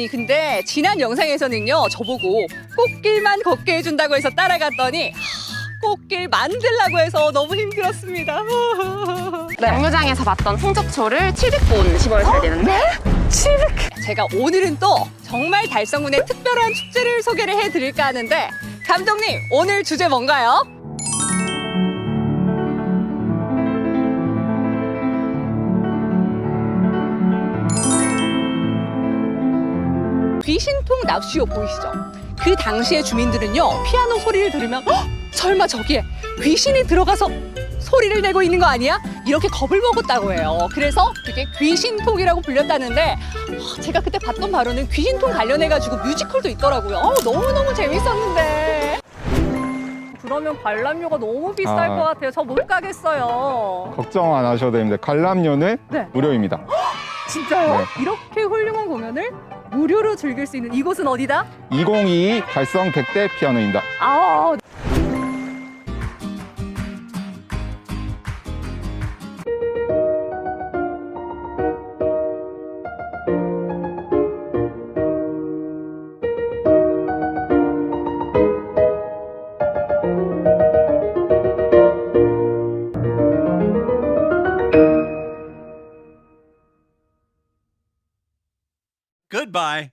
아니 근데 지난 영상에서는요 저보고 꽃길만 걷게 해준다고 해서 따라갔더니 하, 꽃길 만들라고 해서 너무 힘들었습니다. 양묘장에서 봤던 홍적초를 700본 심어야 되는데 700. 제가 오늘은 또 정말 달성군의 특별한 축제를 소개를 해드릴까 하는데 감독님 오늘 주제 뭔가요? 귀신통 납치욕 보이시죠? 그 당시의 주민들은요 피아노 소리를 들으면 "헉! 설마 저기에 귀신이 들어가서 소리를 내고 있는 거 아니야? 이렇게 겁을 먹었다고 해요. 그래서 그게 귀신통이라고 불렸다는데 아, 제가 그때 봤던 바로는 귀신통 관련해가지고 뮤지컬도 있더라고요. 어, 너무너무 재밌었는데. 그러면 관람료가 너무 비쌀 아. 것 같아요. 저 못 가겠어요. 걱정 안 하셔도 됩니다. 관람료는 네. 무료입니다. 진짜요? 네. 이렇게 훌륭한 공연을 무료로 즐길 수 있는 이곳은 어디다? 2022 달성 100대 피아노입니다. 아, Goodbye.